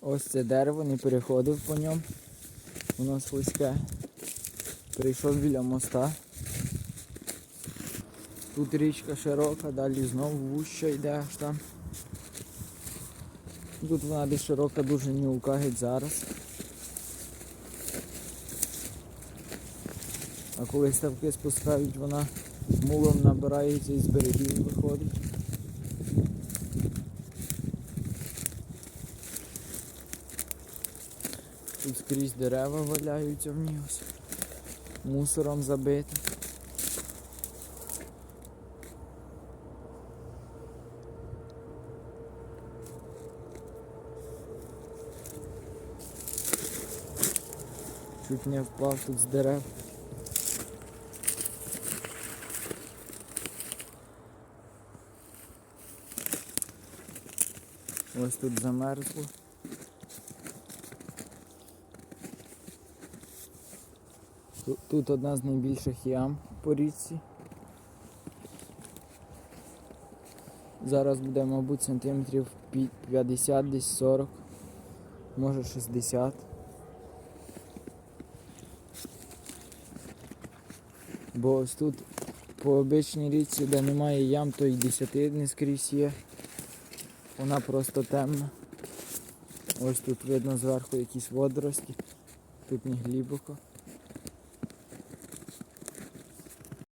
Ось це дерево, не переходив по ньому. Воно слизьке. Прийшов біля моста. Тут річка широка, далі знову вуща йде аж там. Тут вона десь широка, дуже мілка геть зараз. А коли ставки спускають, вона мулом набирається і з берегів виходить. Тут скрізь дерева валяються в ній. Мусором забито. Чуть не впав тут з дерев. Ось тут замерзло. Тут, одна з найбільших ям по річці. Зараз буде, мабуть, сантиметрів 50, десь 40, може 60. Бо ось тут по обичній річці, де немає ям, то й 10 не скрізь є. Вона просто темна. Ось тут видно зверху якісь водорості, тут не глибоко.